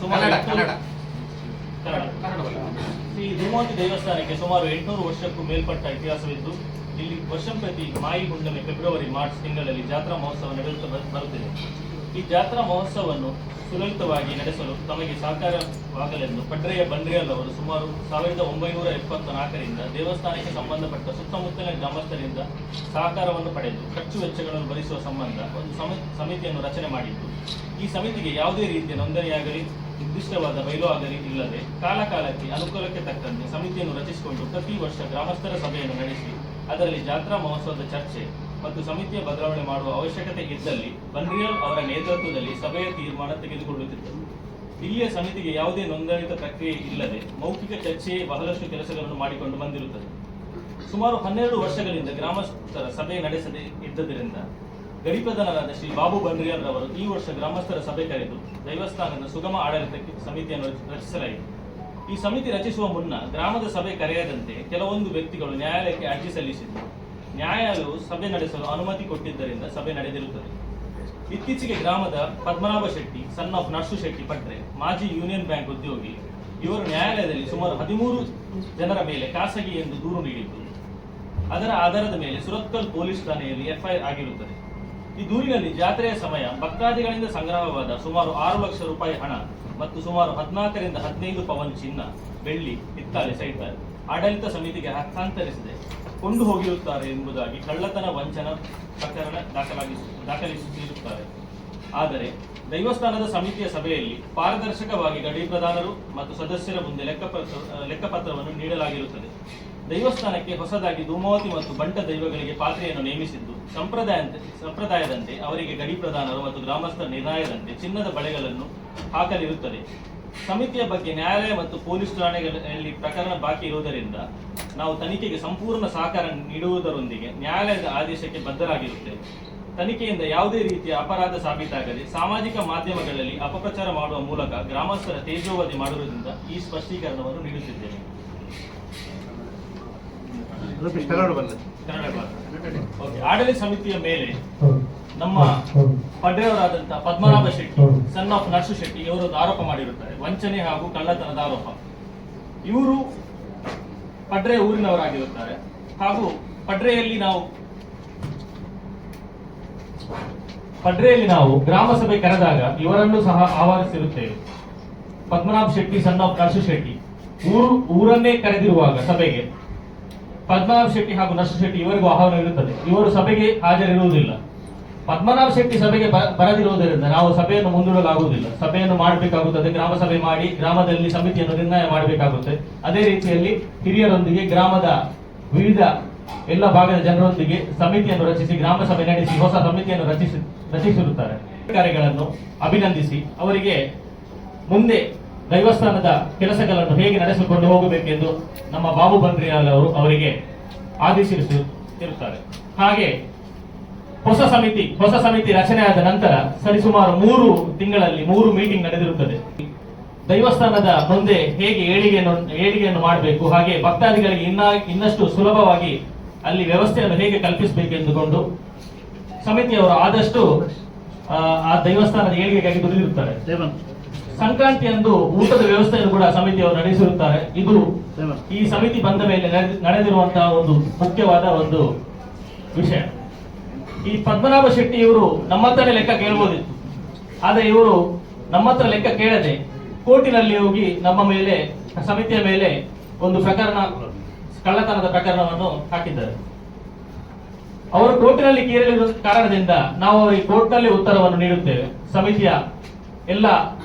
ಸುಮಾರು. ಈ ಧೂಮಾವತಿ ದೇವಸ್ಥಾನಕ್ಕೆ ಸುಮಾರು ಎಂಟುನೂರು ವರ್ಷಕ್ಕೂ ಮೇಲ್ಪಟ್ಟ ಇತಿಹಾಸವಿದ್ದು ಇಲ್ಲಿ ವರ್ಷಂಪ್ರತಿ ಮಾಯಿ ಹುಣ್ಣಿಮೆ ಫೆಬ್ರವರಿ, ಮಾರ್ಚ್ ತಿಂಗಳಲ್ಲಿ ಜಾತ್ರಾ ಮಹೋತ್ಸವ ನಡೆಯುತ್ತಾ ಬರುತ್ತಿದೆ. ಈ ಜಾತ್ರಾ ಮಹೋತ್ಸವವನ್ನು ಸುಲಲಿತವಾಗಿ ನಡೆಸಲು ತಮಗೆ ಸಹಕಾರವಾಗಲೆಂದು ಪಡ್ರೆಯ ಬಂಡ್ರಿಯಲ್ ಅವರು ಸುಮಾರು ಸಾವಿರದ ಒಂಬೈನೂರ ಎಪ್ಪತ್ತ ನಾಲ್ಕರಿಂದ ದೇವಸ್ಥಾನಕ್ಕೆ ಸಂಬಂಧಪಟ್ಟ ಸುತ್ತಮುತ್ತಲಿನ ಗ್ರಾಮಸ್ಥರಿಂದ ಸಹಕಾರವನ್ನು ಪಡೆದು ಖರ್ಚು ವೆಚ್ಚಗಳನ್ನು ಭರಿಸುವ ಸಂಬಂಧ ಒಂದು ಸಮ- ಸಮಿತಿಯನ್ನು ರಚನೆ ಮಾಡಿದ್ದು. ಈ ಸಮಿತಿಗೆ ಯಾವುದೇ ರೀತಿಯ ನೋಂದಣಿಯಾಗಲಿ ನಿರ್ದಿಷ್ಟವಾದ ಬೈಲು ಆಗಲಿ ಇಲ್ಲದೆ ಕಾಲಕಾಲಕ್ಕೆ ಅನುಕೂಲಕ್ಕೆ ತಕ್ಕಂತೆ ಸಮಿತಿಯನ್ನು ರಚಿಸಿಕೊಂಡು ಪ್ರತಿ ವರ್ಷ ಗ್ರಾಮಸ್ಥರ ಸಭೆಯನ್ನು ನಡೆಸಿ, ಅದರಲ್ಲಿ ಜಾತ್ರಾ ಮಹೋತ್ಸವದ ಚರ್ಚೆ ಮತ್ತು ಸಮಿತಿಯ ಬದಲಾವಣೆ ಮಾಡುವ ಅವಶ್ಯಕತೆ ಇದ್ದಲ್ಲಿ ಬನ್ರಿಯಲ್ ಅವರ ನೇತೃತ್ವದಲ್ಲಿ ಸಭೆಯ ತೀರ್ಮಾನ ತೆಗೆದುಕೊಳ್ಳುತ್ತಿದ್ದರು. ಇಲ್ಲಿಯ ಸಮಿತಿಗೆ ಯಾವುದೇ ನೋಂದಾಯಿತ ಪ್ರಕ್ರಿಯೆ ಇಲ್ಲದೆ ಮೌಖಿಕ ಚರ್ಚೆಯೇ ಬಹಳಷ್ಟು ಕೆಲಸಗಳನ್ನು ಮಾಡಿಕೊಂಡು ಬಂದಿರುತ್ತದೆ. ಸುಮಾರು ಹನ್ನೆರಡು ವರ್ಷಗಳಿಂದ ಗ್ರಾಮಸ್ಥರ ಸಭೆ ನಡೆಸದೇ ಇದ್ದದರಿಂದ ಗಡಿಪ್ರಧಾನರಾದ ಶ್ರೀ ಬಾಬು ಬನ್ರಿಯಲ್ ಅವರು ಈ ವರ್ಷ ಗ್ರಾಮಸ್ಥರ ಸಭೆ ಕರೆದು ದೈವಸ್ಥಾನದ ಸುಗಮ ಆಡಳಿತಕ್ಕೆ ಸಮಿತಿಯನ್ನು ರಚಿಸಲಾಯಿತು. ಈ ಸಮಿತಿ ರಚಿಸುವ ಮುನ್ನ ಗ್ರಾಮದ ಸಭೆ ಕರೆಯದಂತೆ ಕೆಲವೊಂದು ವ್ಯಕ್ತಿಗಳು ನ್ಯಾಯಾಲಯಕ್ಕೆ ಅರ್ಜಿ ಸಲ್ಲಿಸಿದ್ದು ನ್ಯಾಯಾಲಯವು ಸಭೆ ನಡೆಸಲು ಅನುಮತಿ ಕೊಟ್ಟಿದ್ದರಿಂದ ಸಭೆ ನಡೆದಿರುತ್ತದೆ. ಇತ್ತೀಚೆಗೆ ಗ್ರಾಮದ ಪದ್ಮನಾಭ ಶೆಟ್ಟಿ, ಸನ್ ಆಫ್ ನರ್ಸು ಶೆಟ್ಟಿ ಪಟ್ರೆ, ಮಾಜಿ ಯೂನಿಯನ್ ಬ್ಯಾಂಕ್ ಉದ್ಯೋಗಿ, ಇವರು ನ್ಯಾಯಾಲಯದಲ್ಲಿ ಸುಮಾರು ಹದಿಮೂರು ಜನರ ಮೇಲೆ ಖಾಸಗಿ ಎಂದು ದೂರು ನೀಡಿದ್ದು. ಅದರ ಆಧಾರದ ಮೇಲೆ ಸುರತ್ಕಲ್ ಪೊಲೀಸ್ ಠಾಣೆಯಲ್ಲಿ ಎಫ್ಐಆರ್ ಆಗಿರುತ್ತದೆ. ಈ ದೂರಿನಲ್ಲಿ ಜಾತ್ರೆಯ ಸಮಯ ಭಕ್ತಾದಿಗಳಿಂದ ಸಂಗ್ರಹವಾದ ಸುಮಾರು ಆರು ಲಕ್ಷ ರೂಪಾಯಿ ಹಣ ಮತ್ತು ಸುಮಾರು ಹದಿನಾಲ್ಕರಿಂದ ಹದಿನೈದು ಪವನ್ ಚಿನ್ನ, ಬೆಳ್ಳಿ, ಹಿತ್ತಾಳೆ ಸಹಿತ ಆಡಳಿತ ಸಮಿತಿಗೆ ಹಸ್ತಾಂತರಿಸಿದೆ. ಕೊಂಡು ಹೋಗಿರುತ್ತಾರೆ ಎಂಬುದಾಗಿ ಕಳ್ಳತನ ವಂಚನ ಪ್ರಕರಣ ದಾಖಲಾಗಿಸ ದಾಖಲಿಸುತ್ತಿರುತ್ತಾರೆ ಆದರೆ ದೈವಸ್ಥಾನದ ಸಮಿತಿಯ ಸಭೆಯಲ್ಲಿ ಪಾರದರ್ಶಕವಾಗಿ ಗಡಿ ಪ್ರಧಾನರು ಮತ್ತು ಸದಸ್ಯರ ಮುಂದೆ ಲೆಕ್ಕಪತ್ರ, ಲೆಕ್ಕಪತ್ರವನ್ನು ನೀಡಲಾಗಿರುತ್ತದೆ. ದೈವಸ್ಥಾನಕ್ಕೆ ಹೊಸದಾಗಿ ಧೂಮಾವತಿ ಮತ್ತು ಬಂಟ ದೈವಗಳಿಗೆ ಪಾತ್ರೆಯನ್ನು ನೇಮಿಸಿದ್ದು ಸಂಪ್ರದಾಯ ಸಂಪ್ರದಾಯದಂತೆ ಅವರಿಗೆ ಗಡಿ ಪ್ರಧಾನರು ಮತ್ತು ಗ್ರಾಮಸ್ಥರ ನಿರ್ಣಯದಂತೆ ಚಿನ್ನದ ಬಳೆಗಳನ್ನು ಹಾಕಲಿರುತ್ತದೆ. ಸಮಿತಿಯ ಬಗ್ಗೆ ನ್ಯಾಯಾಲಯ ಮತ್ತು ಪೊಲೀಸ್ ಠಾಣೆಗಳಲ್ಲಿ ಪ್ರಕರಣ ಬಾಕಿ ಇರುವುದರಿಂದ ನಾವು ತನಿಖೆಗೆ ಸಂಪೂರ್ಣ ಸಹಕಾರ ನೀಡುವುದರೊಂದಿಗೆ ನ್ಯಾಯಾಲಯದ ಆದೇಶಕ್ಕೆ ಬದ್ಧರಾಗಿರುತ್ತೇವೆ. ತನಿಖೆಯಿಂದ ಯಾವುದೇ ರೀತಿಯ ಅಪರಾಧ ಸಾಬೀತಾಗದೆ ಸಾಮಾಜಿಕ ಮಾಧ್ಯಮಗಳಲ್ಲಿ ಅಪಪ್ರಚಾರ ಮಾಡುವ ಮೂಲಕ ಗ್ರಾಮಸ್ಥರ ತೇಜೋವಧಿ ಮಾಡುವುದರಿಂದ ಈ ಸ್ಪಷ್ಟೀಕರಣವನ್ನು ನೀಡುತ್ತಿದ್ದೇವೆ. ಓಕೆ. ಆಡಳಿತ ಸಮಿತಿಯ ಮೇಲೆ ನಮ್ಮ ಪಡೆಯವರಾದಂತಹ ಪದ್ಮನಾಭ ಶೆಟ್ಟಿ ಸನ್ ಆಫ್ ನರ್ಸು ಶೆಟ್ಟಿ ಇವರು ಆರೋಪ ಮಾಡಿರುತ್ತಾರೆ. ವಂಚನೆ ಹಾಗೂ ಕಳ್ಳತನದ ಆರೋಪ. ಇವರು ಪಡ್ರೆ ಊರಿನವರಾಗಿರುತ್ತಾರೆ. ಹಾಗೂ ಪಡ್ರೆಯಲ್ಲಿ ನಾವು ಪಡ್ರೆಯಲ್ಲಿ ನಾವು ಗ್ರಾಮ ಸಭೆ ಕರೆದಾಗ ಇವರನ್ನು ಸಹ ಆಹ್ವಾನಿಸಿರುತ್ತೇವೆ. ಪದ್ಮನಾಭ ಶೆಟ್ಟಿ ಸನ್ ಆಫ್ ನರ್ಸು ಶೆಟ್ಟಿ, ಊರು ಊರನ್ನೇ ಕರೆದಿರುವಾಗ ಸಭೆಗೆ ಪದ್ಮನಾಭ ಶೆಟ್ಟಿ ಹಾಗೂ ನಷ್ಟ ಶೆಟ್ಟಿ ಇವರಿಗೂ ಆಹ್ವಾನ ಇರುತ್ತದೆ. ಇವರು ಸಭೆಗೆ ಹಾಜರಿರುವುದಿಲ್ಲ. ಪದ್ಮನಾಭ ಶೆಟ್ಟಿ ಸಭೆಗೆ ಬರದಿರುವುದರಿಂದ ನಾವು ಸಭೆಯನ್ನು ಮುಂದೂಡಲಾಗುವುದಿಲ್ಲ. ಸಭೆಯನ್ನು ಮಾಡಬೇಕಾಗುತ್ತದೆ, ಗ್ರಾಮ ಸಭೆ ಮಾಡಿ, ಗ್ರಾಮದಲ್ಲಿ ಸಮಿತಿಯನ್ನು ನಿರ್ಣಯ ಮಾಡಬೇಕಾಗುತ್ತೆ. ಅದೇ ರೀತಿಯಲ್ಲಿ ಹಿರಿಯರೊಂದಿಗೆ ಗ್ರಾಮದ ವಿವಿಧ ಎಲ್ಲ ಭಾಗದ ಜನರೊಂದಿಗೆ ಸಮಿತಿಯನ್ನು ರಚಿಸಿ, ಗ್ರಾಮ ಸಭೆ ನಡೆಸಿ, ಹೊಸ ಸಮಿತಿಯನ್ನು ರಚಿಸಿ, ರಚಿಸಿರುತ್ತಾರೆ. ಅಧಿಕಾರಿಗಳನ್ನು ಅಭಿನಂದಿಸಿ, ಅವರಿಗೆ ಮುಂದೆ ದೈವಸ್ಥಾನದ ಕೆಲಸಗಳನ್ನು ಹೇಗೆ ನಡೆಸಿಕೊಂಡು ಹೋಗಬೇಕೆಂದು ನಮ್ಮ ಬಾಬು ಬಂದ್ರಿಯಾಲ್ ಅವರು ಅವರಿಗೆ ಆದೇಶಿಸುತ್ತಿರುತ್ತಾರೆ. ಹಾಗೆ ಹೊಸ ಸಮಿತಿ ಹೊಸ ಸಮಿತಿ ರಚನೆಯಾದ ನಂತರ ಸರಿಸುಮಾರು ಮೂರು ತಿಂಗಳಲ್ಲಿ ಮೂರು ಮೀಟಿಂಗ್ ನಡೆದಿರುತ್ತದೆ. ದೈವಸ್ಥಾನದ ಮುಂದೆ ಹೇಗೆ ಏಳಿಗೆಯನ್ನು ಏಳಿಗೆಯನ್ನು ಮಾಡಬೇಕು, ಹಾಗೆ ಭಕ್ತಾದಿಗಳಿಗೆ ಇನ್ನ, ಇನ್ನಷ್ಟು ಸುಲಭವಾಗಿ ಅಲ್ಲಿ ವ್ಯವಸ್ಥೆಯನ್ನು ಹೇಗೆ ಕಲ್ಪಿಸಬೇಕೆಂದುಕೊಂಡು ಸಮಿತಿಯವರು ಆದಷ್ಟು, ಆ ದೇವಸ್ಥಾನದ ಏಳಿಗೆಗಾಗಿ ದುಡಿದಿರುತ್ತಾರೆ. ಸಂಕ್ರಾಂತಿಯಂದು ಊಟದ ವ್ಯವಸ್ಥೆಯನ್ನು ಕೂಡ ಸಮಿತಿಯವರು ನಡೆಸಿರುತ್ತಾರೆ. ಇದು ಈ ಸಮಿತಿ ಬಂದ ಮೇಲೆ ನಡೆದ- ನಡೆದಿರುವಂತಹ ಒಂದು ಮುಖ್ಯವಾದ ಒಂದು ವಿಷಯ. ಈ ಪದ್ಮನಾಭ ಶೆಟ್ಟಿ ಇವರು ನಮ್ಮ ಹತ್ರನೇ ಲೆಕ್ಕ ಕೇಳ್ಬೋದಿತ್ತು. ಆದ್ರೆ ಇವರು ನಮ್ಮ ಹತ್ರ ಲೆಕ್ಕ ಕೇಳದೆ ಕೋರ್ಟಿನಲ್ಲಿ ಹೋಗಿ ನಮ್ಮ ಮೇಲೆ ಸಮಿತಿಯ ಮೇಲೆ ಒಂದು ಪ್ರಕರಣ ಕಳ್ಳತನದ ಪ್ರಕರಣವನ್ನು ಹಾಕಿದ್ದಾರೆ. ಅವರು ಕೋರ್ಟಿನಲ್ಲಿ ಕೇರಳಿರುವ ಕಾರಣದಿಂದ ನಾವು ಅವರಿಗೆ ಕೋರ್ಟ್ನಲ್ಲಿ ಉತ್ತರವನ್ನು ನೀಡುತ್ತೇವೆ. ಸಮಿತಿಯ ಎಲ್ಲ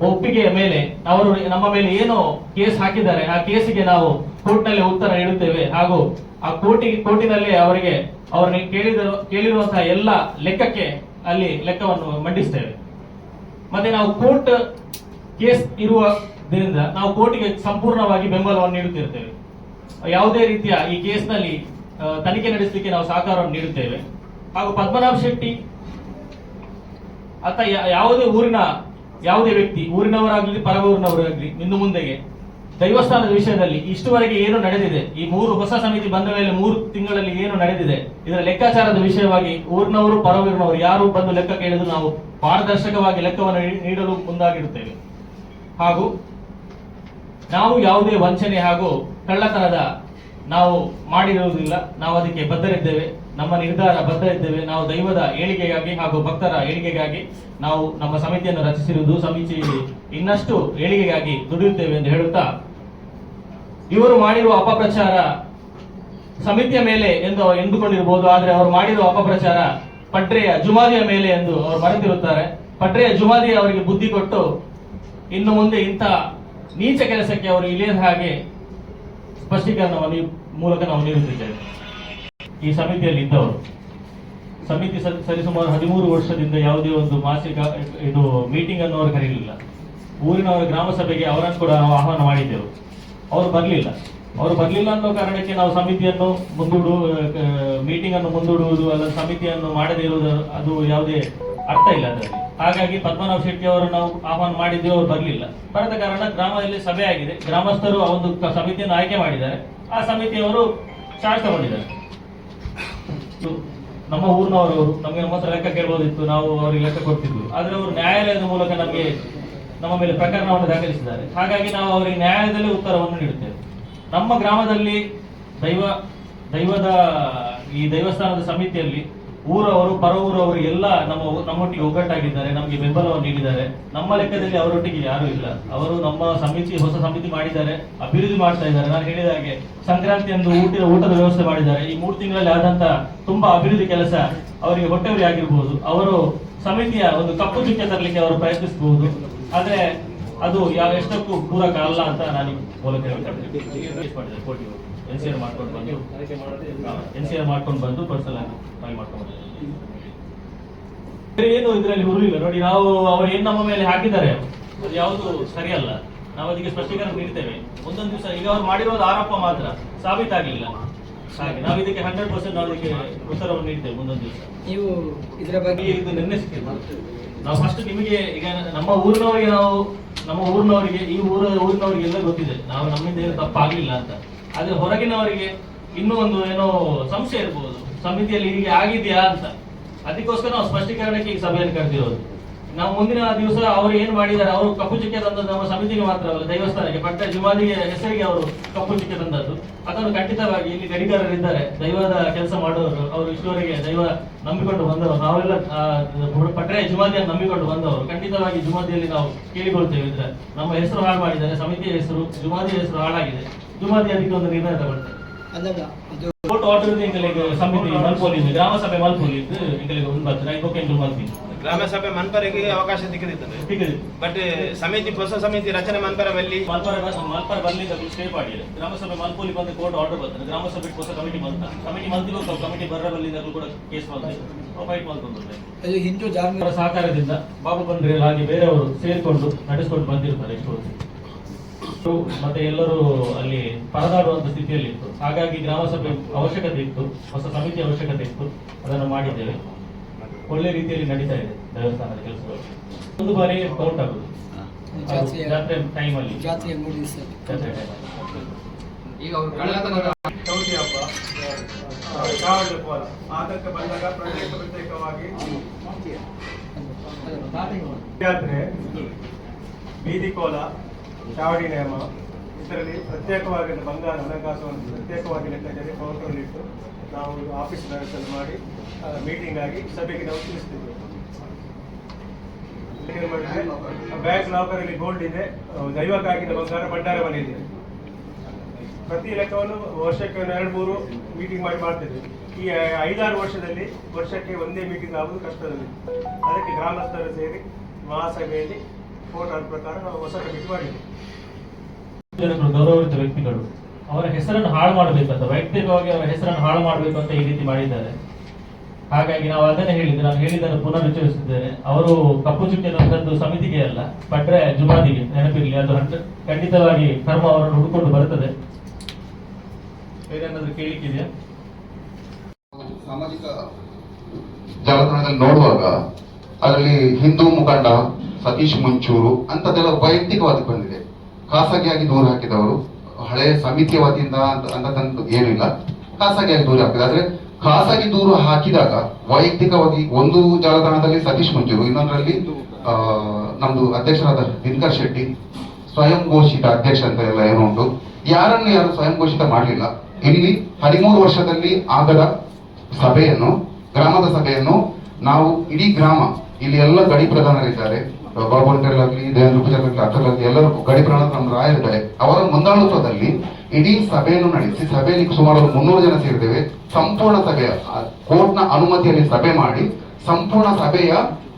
ಒಪ್ಪಿಗೆಯ ಮೇಲೆ ಅವರು ನಮ್ಮ ಮೇಲೆ ಏನು ಕೇಸ್ ಹಾಕಿದ್ದಾರೆ. ಆ ಕೇಸಿಗೆ ನಾವು ಕೋರ್ಟ್ನಲ್ಲಿ ಉತ್ತರ ನೀಡುತ್ತೇವೆ. ಹಾಗೂ ಆ ಕೋರ್ಟಿಗೆ ಕೋರ್ಟಿನಲ್ಲಿ ಅವರಿಗೆ ಅವರು ಕೇಳಿದ, ಕೇಳಿರುವಂತಹ ಎಲ್ಲ ಲೆಕ್ಕಕ್ಕೆ ಅಲ್ಲಿ ಲೆಕ್ಕವನ್ನು ಮಂಡಿಸ್ತೇವೆ. ಮತ್ತೆ ನಾವು ಕೋರ್ಟ್ ಕೇಸ್ ಇರುವುದರಿಂದ ನಾವು ಕೋರ್ಟಿಗೆ ಸಂಪೂರ್ಣವಾಗಿ ಬೆಂಬಲವನ್ನು ನೀಡುತ್ತಿರ್ತೇವೆ ಯಾವುದೇ ರೀತಿಯ ಈ ಕೇಸ್ನಲ್ಲಿ ತನಿಖೆ ನಡೆಸಲಿಕ್ಕೆ ನಾವು ಸಹಕಾರವನ್ನು ನೀಡುತ್ತೇವೆ. ಹಾಗೂ ಪದ್ಮನಾಭ ಶೆಟ್ಟಿ ಅಥವಾ ಯಾವುದೇ ಊರಿನ ಯಾವುದೇ ವ್ಯಕ್ತಿ ಊರಿನವರಾಗಲಿ ಪರವೂರಿನವರಾಗ್ಲಿ ಇನ್ನು ಮುಂದೆಗೆ ದೈವಸ್ಥಾನದ ವಿಷಯದಲ್ಲಿ ಇಷ್ಟುವರೆಗೆ ಏನು ನಡೆದಿದೆ? ಈ ಮೂರು ಹೊಸ ಸಮಿತಿ ಬಂದ ಮೇಲೆ ಮೂರು ತಿಂಗಳಲ್ಲಿ ಏನು ನಡೆದಿದೆ? ಇದರ ಲೆಕ್ಕಾಚಾರದ ವಿಷಯವಾಗಿ ಊರಿನವರು ಪರವೂರಿನವರು ಯಾರು ಬಂದು ಲೆಕ್ಕ ಕೇಳಿದ್ರು ನಾವು ಪಾರದರ್ಶಕವಾಗಿ ಲೆಕ್ಕವನ್ನು ನೀಡಲು ಮುಂದಾಗಿರುತ್ತೇವೆ. ಹಾಗೂ ನಾವು ಯಾವುದೇ ವಂಚನೆ ಹಾಗೂ ಕಳ್ಳತನದ ನಾವು ಮಾಡಿರುವುದಿಲ್ಲ. ನಾವು ಅದಕ್ಕೆ ಬದ್ಧರಿದ್ದೇವೆ. ನಮ್ಮ ನಿರ್ಧಾರ ಬದ್ಧ ಇದ್ದೇವೆ. ನಾವು ದೈವದ ಏಳಿಗೆಗಾಗಿ ಹಾಗೂ ಭಕ್ತರ ಏಳಿಗೆಗಾಗಿ ನಾವು ನಮ್ಮ ಸಮಿತಿಯನ್ನು ರಚಿಸಿರುವುದು ಸಮಿತಿ ಇನ್ನಷ್ಟು ಏಳಿಗೆಗಾಗಿ ದುಡಿಯುತ್ತೇವೆ ಎಂದು ಹೇಳುತ್ತಾ, ಇವರು ಮಾಡಿರುವ ಅಪಪ್ರಚಾರ ಸಮಿತಿಯ ಮೇಲೆ ಎಂದು ಎಂದುಕೊಂಡಿರಬಹುದು ಆದರೆ ಅವರು ಮಾಡಿರುವ ಅಪಪ್ರಚಾರ ಪಟ್ರೆಯ ಜುಮಾದಿಯ ಮೇಲೆ ಎಂದು ಅವರು ಮರೆತಿರುತ್ತಾರೆ ಪಟ್ರೆಯ ಜುಮಾದಿ ಅವರಿಗೆ ಬುದ್ಧಿ ಕೊಟ್ಟು ಇನ್ನು ಮುಂದೆ ಇಂಥ ನೀಚ ಕೆಲಸಕ್ಕೆ ಅವರು ಇಳಿಯದ ಹಾಗೆ ಸ್ಪಷ್ಟೀಕರಣವನ್ನು ಮೂಲಕ ನಾವು ನೀಡುತ್ತಿದ್ದೇವೆ. ಈ ಸಮಿತಿಯಲ್ಲಿ ಇದ್ದವರು ಸಮಿತಿ ಸರಿಸುಮಾರು ಹದಿಮೂರು ವರ್ಷದಿಂದ ಯಾವುದೇ ಒಂದು ಮಾಸಿಕ, ಇದು ಮೀಟಿಂಗ್ ಅನ್ನು ಅವರು ಕರೀಲಿಲ್ಲ. ಊರಿನವರ ಗ್ರಾಮ ಸಭೆಗೆ ಅವರನ್ನು ಕೂಡ ನಾವು ಆಹ್ವಾನ ಮಾಡಿದ್ದೆವು. ಅವರು ಬರಲಿಲ್ಲ. ಅವರು ಬರಲಿಲ್ಲ ಅನ್ನೋ ಕಾರಣಕ್ಕೆ ನಾವು ಸಮಿತಿಯನ್ನು ಮುಂದೂಡು ಮೀಟಿಂಗ್ ಅನ್ನು ಮುಂದೂಡುವುದು ಅಲ್ಲ, ಸಮಿತಿಯನ್ನು ಮಾಡದೇ ಇರುವುದು ಅದು ಯಾವುದೇ ಅರ್ಥ ಇಲ್ಲ ಅದರಲ್ಲಿ. ಹಾಗಾಗಿ ಪದ್ಮನಾಭ ಶೆಟ್ಟಿ ಅವರು ನಾವು ಆಹ್ವಾನ ಮಾಡಿದ್ದೇವೆ ಅವರು ಬರಲಿಲ್ಲ. ಬರದ ಕಾರಣ ಗ್ರಾಮದಲ್ಲಿ ಸಭೆ ಆಗಿದೆ. ಗ್ರಾಮಸ್ಥರು ಆ ಒಂದು ಸಮಿತಿಯನ್ನು ಆಯ್ಕೆ ಮಾಡಿದ್ದಾರೆ. ಆ ಸಮಿತಿಯವರು ಚಾರ್ಜ್ ತಗೊಂಡಿದ್ದಾರೆ. ನಮ್ಮ ಊರಿನವರು ನಮಗೆ ನಮ್ಮ ಹತ್ರ ಲೆಕ್ಕ ಕೇಳಬಹುದಿತ್ತು ನಾವು ಅವರಿಗೆ ಲೆಕ್ಕ ಕೊಡ್ತಿದ್ವಿ. ಆದ್ರೆ ಅವರು ನ್ಯಾಯಾಲಯದ ಮೂಲಕ ನಮಗೆ ನಮ್ಮ ಮೇಲೆ ಪ್ರಕರಣವನ್ನು ದಾಖಲಿಸಿದ್ದಾರೆ. ಹಾಗಾಗಿ ನಾವು ಅವರಿಗೆ ನ್ಯಾಯಾಲಯದಲ್ಲೇ ಉತ್ತರವನ್ನು ನೀಡುತ್ತೇವೆ. ನಮ್ಮ ಗ್ರಾಮದಲ್ಲಿ ದೈವ, ದೈವದ ಈ ದೈವಸ್ಥಾನದ ಸಮಿತಿಯಲ್ಲಿ ಊರವರು ಪರ ಊರವರು ಎಲ್ಲ ನಮ್ಮ ನಮ್ಮೊಟ್ಟಿಗೆ ಒಗ್ಗಟ್ಟಾಗಿದ್ದಾರೆ, ನಮಗೆ ಬೆಂಬಲವನ್ನು ನೀಡಿದ್ದಾರೆ. ನಮ್ಮ ಲೆಕ್ಕದಲ್ಲಿ ಅವರೊಟ್ಟಿಗೆ ಯಾರು ಇಲ್ಲ. ಅವರು ನಮ್ಮ ಸಮಿತಿ, ಹೊಸ ಸಮಿತಿ ಮಾಡಿದ್ದಾರೆ, ಅಭಿವೃದ್ಧಿ ಮಾಡ್ತಾ ಇದ್ದಾರೆ. ನಾನು ಹೇಳಿದ ಹಾಗೆ ಸಂಕ್ರಾಂತಿ ಎಂದು ಊಟದ ಊಟದ ವ್ಯವಸ್ಥೆ ಮಾಡಿದ್ದಾರೆ. ಈ ಮೂರು ತಿಂಗಳಲ್ಲಿ ಆದಂತ ತುಂಬಾ ಅಭಿವೃದ್ಧಿ ಕೆಲಸ ಅವರಿಗೆ ಹೊಟ್ಟೆವರಿ ಆಗಿರಬಹುದು ಅವರು ಸಮಿತಿಯ ಒಂದು ಕಪ್ಪು ಚುಕ್ಕೆ ತರಲಿಕ್ಕೆ ಅವರು ಪ್ರಯತ್ನಿಸಬಹುದು. ಆದ್ರೆ ಅದು ಯಾವ ಎಷ್ಟಕ್ಕೂ ಪೂರಕ ಅಲ್ಲ ಅಂತ ನಾನು ಮೂಲಕ ಎನ್ ಸಿ ಆರ್ ಮಾಡ್ಕೊಂಡು ಬಂದು ಎನ್ ಸಿ ಆರ್ ಮಾಡ್ಕೊಂಡು ಬಂದು ಪರ್ಸನಲ್ ಆಗಿ ಫೈಲ್ ಮಾಡ್ಕೊಂಡು ಏನು ಇದರಲ್ಲಿ ಹುರುಳಿಲ್ಲ. ನೋಡಿ ನಾವು ಅವ್ರು ಏನು ನಮ್ಮ ಮೇಲೆ ಹಾಕಿದ್ದಾರೆ ಅದು ಯಾವುದು ಸರಿಯಲ್ಲ. ನಾವು ಅದಕ್ಕೆ ಸ್ಪಷ್ಟೀಕರಣ ನೀಡ್ತೇವೆ. ಒಂದೊಂದು ದಿವಸ ಈಗ ಅವ್ರು ಮಾಡಿರೋದು ಆರೋಪ ಮಾತ್ರ. ಸಾಬೀತಾಗಲಿಲ್ಲ. ಹಾಗೆ ನಾವು ಇದಕ್ಕೆ ಹಂಡ್ರೆಡ್ ಪರ್ಸೆಂಟ್ ನಾವು ಇದಕ್ಕೆ ಉತ್ತರವನ್ನು ನೀಡ್ತೇವೆ ಮುಂದೊಂದು ದಿವಸ. ನೀವು ಇದರ ಬಗ್ಗೆ ಇದು ನಿನ್ನೆ ನಾವು. ಫಸ್ಟ್ ನಿಮಗೆ ಈಗ ನಮ್ಮ ಊರಿನವರಿಗೆ ನಾವು ನಮ್ಮ ಊರಿನವರಿಗೆ ಈ ಊರ ಊರಿನವರಿಗೆಲ್ಲ ಗೊತ್ತಿದೆ. ನಾವು ನಮ್ಮಿಂದ ಏನು ತಪ್ಪಾಗ್ಲಿಲ್ಲ ಅಂತ. ಆದ್ರೆ ಹೊರಗಿನವರಿಗೆ ಇನ್ನೂ ಒಂದು ಏನೋ ಸಂಶಯ ಇರ್ಬೋದು. ಸಮಿತಿಯಲ್ಲಿ ಹೀಗೆ ಆಗಿದೆಯಾ ಅಂತ. ಅದಕ್ಕೋಸ್ಕರ ನಾವು ಸ್ಪಷ್ಟೀಕರಣಕ್ಕೆ ಈ ಸಭೆಯನ್ನು ಕರೆದಿರೋದು. ನಾವು ಮುಂದಿನ ದಿವಸ ಅವರು ಏನು ಮಾಡಿದ್ದಾರೆ ಅವರು ಕಪ್ಪು ಚುಕ್ಕೆ ತಂದದ್ದು ನಮ್ಮ ಸಮಿತಿಗೆ ಮಾತ್ರವಲ್ಲ ದೈವಸ್ಥಾನಕ್ಕೆ. ಪಟ್ಟ ಜುಮಾದಿಗೆ ಹೆಸರಿಗೆ ಅವರು ಕಪ್ಪು ಚುಕ್ಕೆ ತಂದದ್ದು. ಅದನ್ನು ಖಂಡಿತವಾಗಿ ಇಲ್ಲಿ ಗಡಿಗಾರರಿದ್ದಾರೆ. ದೈವದ ಕೆಲಸ ಮಾಡುವವರು ಅವರು ಇಷ್ಟುವರೆಗೆ ದೈವ ನಂಬಿಕೊಂಡು ಬಂದವರು. ನಾವೆಲ್ಲ ಪಟ್ಟಣ ಜುಮಾದಿಯನ್ನು ನಂಬಿಕೊಂಡು ಬಂದವರು. ಖಂಡಿತವಾಗಿ ಜುಮಾದಿಯಲ್ಲಿ ನಾವು ಕೇಳಿಕೊಳ್ತೇವೆ ಇದ್ರೆ. ನಮ್ಮ ಹೆಸರು ಹಾಳು ಮಾಡಿದ್ದಾರೆ, ಸಮಿತಿಯ ಹೆಸರು ಜುಮಾದಿಯ ಹೆಸರು ಹಾಳಾಗಿದೆ. ಜುಮಾದಿ ಅದಕ್ಕೆ ಒಂದು ನಿರ್ಣಯ ತಗೊಳ್ತಾರೆ ಕೋರ್ಟ್ ಆರ್ಡರ್ ಎಂಗಳಿಗೆ ಸಮಿತಿ ಮಲ್ಪೋಲಿ ಗ್ರಾಮ ಸಭೆ ಮಲ್ಪೋಲಿ ಎಂಗಳಿಗೆ ಒಂದು ಬರ್ತದೆ ಐದು ಕೆಂಟು ಮಲ್ಪಿ ಗ್ರಾಮ ಸಭೆ ಮನ್ಪರಿಗೆ ಅವಕಾಶ ಹೀಗೆ ಬಟ್ ಸಮಿತಿ ಹೊಸ ಸಮಿತಿ ರಚನೆ ಮನ್ಪರವಲ್ಲಿ ಮಲ್ಪರ ಮಲ್ಪರ ಬರ್ಲಿಂದ ಸ್ಟೇ ಮಾಡಿದೆ ಗ್ರಾಮ ಸಭೆ ಮಲ್ಪೋಲಿ ಬಂದು ಕೋರ್ಟ್ ಆರ್ಡರ್ ಬರ್ತದೆ ಗ್ರಾಮ ಸಭೆ ಹೊಸ ಕಮಿಟಿ ಬಂತ. ಕಮಿಟಿ ಮಂದಿಗೂ ಕಮಿಟಿ ಬರ್ರ ಬಲ್ಲಿಂದಲೂ ಕೂಡ ಕೇಸ್ ಬಂದಿದೆ ಫೈಟ್ ಮಾಡ್ಕೊಂಡು ಅದು ಹಿಂದೂ ಜಾಗ ಅವರ ಸಹಕಾರದಿಂದ ಬಾಬು ಬಂದ್ರೆ ಹಾಗೆ ಬೇರೆಯವರು ಸೇರಿಕೊಂಡು ನಡೆಸಿಕೊಂಡು ಬಂದಿರ್ತಾರೆ ಎಷ್ಟು ಮತ್ತೆ ಎಲ್ಲರೂ ಅಲ್ಲಿ ಪರದಾಡುವಂತ ಸ್ಥಿತಿಯಲ್ಲಿ ಇತ್ತು. ಹಾಗಾಗಿ ಗ್ರಾಮ ಸಭೆ ಅವಶ್ಯಕತೆ ಇತ್ತು. ಹೊಸ ಸಮಿತಿ ಅವಶ್ಯಕತೆ ಇತ್ತು. ಅದನ್ನು ಮಾಡಿದ್ದೇವೆ. ಒಳ್ಳೆ ರೀತಿಯಲ್ಲಿ ನಡೀತಾ ಇದೆ ದೇವಸ್ಥಾನದ ಕೆಲಸಗಳು. ಒಂದು ಬಾರಿ ಕೌಂಟ್ ಆಗುದು ಜಾತ್ರೆ ಟೈಮ್ ಅಲ್ಲಿ. ಜಾತ್ರೆ ಈಗ ಅವ್ರು ಕಳ್ಳತನದ ಚೌತಿ ಹಬ್ಬ. ಆ, ಚಾವಡಿ ಕೋಲ ಆತಂಕ ಬಂದಾಗ ಪ್ರತ್ಯೇಕ ಪ್ರತ್ಯೇಕವಾಗಿ ಜಾತ್ರೆ. ಬೀದಿ ಕೋಲ. ಚಾವಡಿ ನಿಯಮ ಇದರಲ್ಲಿ ಪ್ರತ್ಯೇಕವಾಗಿ ಬಂಗಾರ ಹಣಕಾಸನ್ನು ಪ್ರತ್ಯೇಕವಾಗಿ ಲೆಕ್ಕಾಚಾರಿ ಕೌಂಟರ್ಲಿಟ್ಟು ನಾವು ಆಫೀಸ್ ವ್ಯವಸ್ಥೆ ಮಾಡಿ ಮೀಟಿಂಗ್ ಆಗಿ ಸಭೆಗೆ ನಾವು ಮಾಡಿದ್ರೆ, ಬ್ಯಾಂಕ್ ಲಾಕರಲ್ಲಿ ಗೋಲ್ಡ್ ಇದೆ ದೈವಕ್ಕಾಗಿ ದೈವಕ್ಕಾಗಿದ್ದ ಬಂಗಾರ ಭಂಡಾರ ಇದೆ. ಪ್ರತಿ ಲೆಕ್ಕವನ್ನು ವರ್ಷಕ್ಕೆ ಒಂದು ಎರಡು ಮೂರು ಮೀಟಿಂಗ್ ಮಾಡಿ ಮಾಡ್ತೇವೆ. ಈ ಐದಾರು ವರ್ಷದಲ್ಲಿ ವರ್ಷಕ್ಕೆ ಒಂದೇ ಮೀಟಿಂಗ್ ಆಗುವುದು ಕಷ್ಟದಲ್ಲಿ. ಅದಕ್ಕೆ ಗ್ರಾಮಸ್ಥರು ಸೇರಿ ಮಹಾಸಭೆಯಲ್ಲಿ ಫೋಟೋ ಪ್ರಕಾರ ನಾವು ಹೊಸ ಕಮಿಟಿ ಮಾಡಿದ್ದೇವೆ ಜನರು ಗೌರವಿತ ವ್ಯಕ್ತಿಗಳು. ಅವರ ಹೆಸರನ್ನು ಹಾಳು ಮಾಡಬೇಕಂತ ವೈಯಕ್ತಿಕವಾಗಿ ಅವರ ಹೆಸರನ್ನು ಹಾಳು ಮಾಡಬೇಕು ಅಂತ ಈ ರೀತಿ ಮಾಡಿದ್ದಾರೆ. ಹಾಗಾಗಿ ನಾವು ಅದನ್ನೇ ಹೇಳಿದ್ದೆ ನಾನು ಹೇಳಿದ್ದನ್ನು ಪುನರುಚ್ಚರಿಸಿದ್ದೇನೆ ಅವರು ಕಪ್ಪು ಚುಕ್ಕೆ ತಂದು ಸಮಿತಿಗೆ ಅಲ್ಲ ಪಟ್ರೆ ಜುಮಾದಿಗೆ ನೆನಪಿರಲಿ ಅದು ಖಂಡಿತವಾಗಿ ಕರ್ಮ ಅವರನ್ನು ಹುಡುಕೊಂಡು ಬರುತ್ತದೆ. ಬೇರೆನಾದ್ರೂ ಕೇಳಿಕ್ಕಿದೆಯಾ? ಸಾಮಾಜಿಕ ಜಾಲತಾಣದಲ್ಲಿ ನೋಡುವಾಗ ಅದರಲ್ಲಿ ಹಿಂದೂ ಮುಖಂಡ ಸತೀಶ್ ಮುಂಚೂರು ಅಂತದೆಲ್ಲ ವೈಯಕ್ತಿಕವಾಗಿ ಬಂದಿದೆ. ಖಾಸಗಿಯಾಗಿ ದೂರ ಹಾಕಿದವರು. ಹಳೆ ಸಮಿತಿಯ ವತಿಯಿಂದ ಅಂತ ಏನಿಲ್ಲ. ಖಾಸಗಿಯಾಗಿ ದೂರ ಹಾಕಿದೆ. ಆದ್ರೆ ಖಾಸಗಿ ದೂರು ಹಾಕಿದಾಗ ವೈಯಕ್ತಿಕವಾಗಿ ಒಂದು ಜಾಲತಾಣದಲ್ಲಿ ಸತೀಶ್ ಮುಂಚೂರು, ಇನ್ನೊಂದರಲ್ಲಿ ನಮ್ದು ಅಧ್ಯಕ್ಷರಾದ ದಿನಕರ್ ಶೆಟ್ಟಿ, ಸ್ವಯಂ ಘೋಷಿತ ಅಧ್ಯಕ್ಷ ಅಂತ ಎಲ್ಲ ಏನು ಉಂಟು. ಯಾರನ್ನು ಯಾರು ಸ್ವಯಂ ಘೋಷಿತ ಮಾಡಲಿಲ್ಲ. ಇಲ್ಲಿ ಹದಿಮೂರು ವರ್ಷದಲ್ಲಿ ಆಗದ ಸಭೆಯನ್ನು, ಗ್ರಾಮದ ಸಭೆಯನ್ನು ನಾವು ಇಡೀ ಗ್ರಾಮ ಇಲ್ಲಿ ಎಲ್ಲ ಗಡಿ ಪ್ರಧಾನರಿದ್ದಾರೆ. ಬಾಬು ಆಗಲಿ ದೇವೇಂದ್ರ ಆಗಲಿ ಎಲ್ಲರೂ ಗಡಿ ಪ್ರಧಾನ ನಮ್ಮ ರಾಯರಿದ್ದಾರೆ. ಅವರ ಮುಂದಾಳತ್ವದಲ್ಲಿ ಇಡೀ ಸಭೆಯನ್ನು ನಡೆಸಿ, ಸಭೆಯಲ್ಲಿ ಸುಮಾರು ಮುನ್ನೂರು ಜನ ಸೇರಿದ್ದೇವೆ. ಸಂಪೂರ್ಣ ಸಭೆಯ ಕೋರ್ಟ್ನ ಅನುಮತಿಯಲ್ಲಿ ಸಭೆ ಮಾಡಿ, ಸಂಪೂರ್ಣ ಸಭೆಯ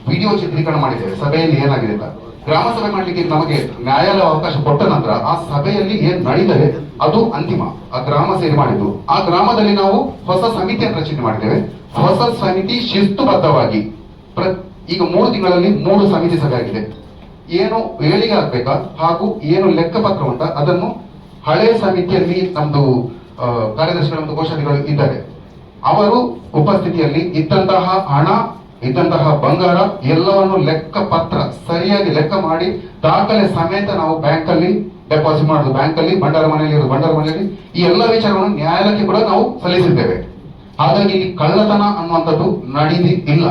ವಿಡಿಯೋ ಚಿತ್ರೀಕರಣ ಮಾಡಿದ್ದೇವೆ. ಸಭೆಯಲ್ಲಿ ಏನಾಗಿದೆ ಗ್ರಾಮ ಸಭೆ ಮಾಡಲಿಕ್ಕೆ ನಮಗೆ ನ್ಯಾಯಾಲಯ ಅವಕಾಶ ಕೊಟ್ಟ ನಂತರ ಆ ಸಭೆಯಲ್ಲಿ ಏನ್ ನಡೀತದೆ, ಅದು ಅಂತಿಮ. ಆ ಗ್ರಾಮ ಸೇರಿ ಮಾಡಿದ್ದು. ಆ ಗ್ರಾಮದಲ್ಲಿ ನಾವು ಹೊಸ ಸಮಿತಿಯನ್ನು ರಚನೆ ಮಾಡಿದ್ದೇವೆ. ಹೊಸ ಸಮಿತಿ ಶಿಸ್ತುಬದ್ಧವಾಗಿ ಪ್ರ- ಈಗ ಮೂರು ತಿಂಗಳಲ್ಲಿ ಮೂರು ಸಮಿತಿ ಸಭೆ ಆಗಿದೆ. ಏನು ಏಳಿಗೆ ಆಗ್ಬೇಕಾ? ಹಾಗೂ ಏನು ಲೆಕ್ಕಪತ್ರ ಉಂಟ? ಅದನ್ನು ಹಳೆ ಸಮಿತಿಯಲ್ಲಿ ನಮ್ದು ಕಾರ್ಯದರ್ಶಿಗಳ ಒಂದು ಕೋಶಾಧಿಗಳು ಇದ್ದಾರೆ. ಅವರು ಉಪಸ್ಥಿತಿಯಲ್ಲಿ ಇದ್ದಂತಹ ಹಣ, ಇದ್ದಂತಹ ಬಂಗಾರ ಎಲ್ಲವನ್ನು ಲೆಕ್ಕ ಪತ್ರ ಸರಿಯಾಗಿ ಲೆಕ್ಕ ಮಾಡಿ ದಾಖಲೆ ಸಮೇತ ನಾವು ಬ್ಯಾಂಕ್ ಅಲ್ಲಿ ಡೆಪಾಸಿಟ್ ಮಾಡುದು ಬ್ಯಾಂಕ್ ಅಲ್ಲಿ ಭಂಡಾರ ಮನೆಯಲ್ಲಿ ಭಂಡಾರ ಮನೆಯಲ್ಲಿ ಈ ಎಲ್ಲ ವಿಚಾರವನ್ನು ನ್ಯಾಯಾಲಯಕ್ಕೆ ಕೂಡ ನಾವು ಸಲ್ಲಿಸಿದ್ದೇವೆ. ಹಾಗಾಗಿ ಕಳ್ಳತನ ಅನ್ನುವಂಥದ್ದು ನಡೀದಿ ಇಲ್ಲ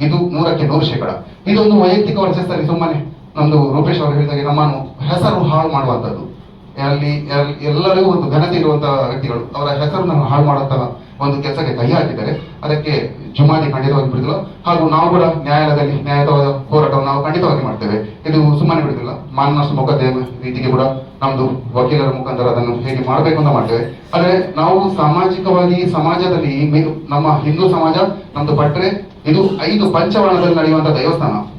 ಇದು ನೂರಕ್ಕೆ ನೂರು ಶೇಕಡ. ಇದೊಂದು ವೈಯಕ್ತಿಕ ವರ್ಚಸ್ಸಲ್ಲಿ ಸುಮ್ಮನೆ. ನಮ್ದು ರೂಪೇಶ್ ಅವರು ಹೇಳಿದಾಗೆ ನಮ್ಮನ್ನು ಹೆಸರು ಹಾಳು ಮಾಡುವಂಥದ್ದು. ಅಲ್ಲಿ ಎಲ್- ಎಲ್ಲರಿಗೂ ಒಂದು ಘನತೆ ಇರುವಂತಹ ವ್ಯಕ್ತಿಗಳು. ಅವರ ಹೆಸರನ್ನು ಹಾಳು ಮಾಡುವಂತಹ ಒಂದು ಕೆಲಸಕ್ಕೆ ಕೈ ಹಾಕಿದ್ದಾರೆ. ಅದಕ್ಕೆ ಜುಮಾನಿ ಖಂಡಿತವಾಗಿ ಬಿಡುದಿಲ್ಲ ಹಾಗೂ ನಾವು ಕೂಡ ನ್ಯಾಯಾಲಯದಲ್ಲಿ ನ್ಯಾಯವಾದ ಹೋರಾಟವನ್ನು ನಾವು ಖಂಡಿತವಾಗಿ ಮಾಡ್ತೇವೆ. ಇದು ಸುಮ್ಮನೆ ಬಿಡುದಿಲ್ಲ ಮಾನನಷ್ಟು ಮೊಕದ್ದೆ ರೀತಿಗೆ ಕೂಡ ನಮ್ದು ವಕೀಲರ ಮುಖಾಂತರ ಅದನ್ನು ಹೇಗೆ ಮಾಡಬೇಕು ಅಂತ ಮಾಡ್ತೇವೆ. ಆದರೆ ನಾವು ಸಾಮಾಜಿಕವಾಗಿ ಸಮಾಜದಲ್ಲಿ ನಮ್ಮ ಹಿಂದೂ ಸಮಾಜ, ನಮ್ದು ಪಟ್ಟರೆ ಇದು ಐದು ಪಂಚವರ್ಣದಲ್ಲಿ ನಡೆಯುವಂತಹ ದೇವಸ್ಥಾನ.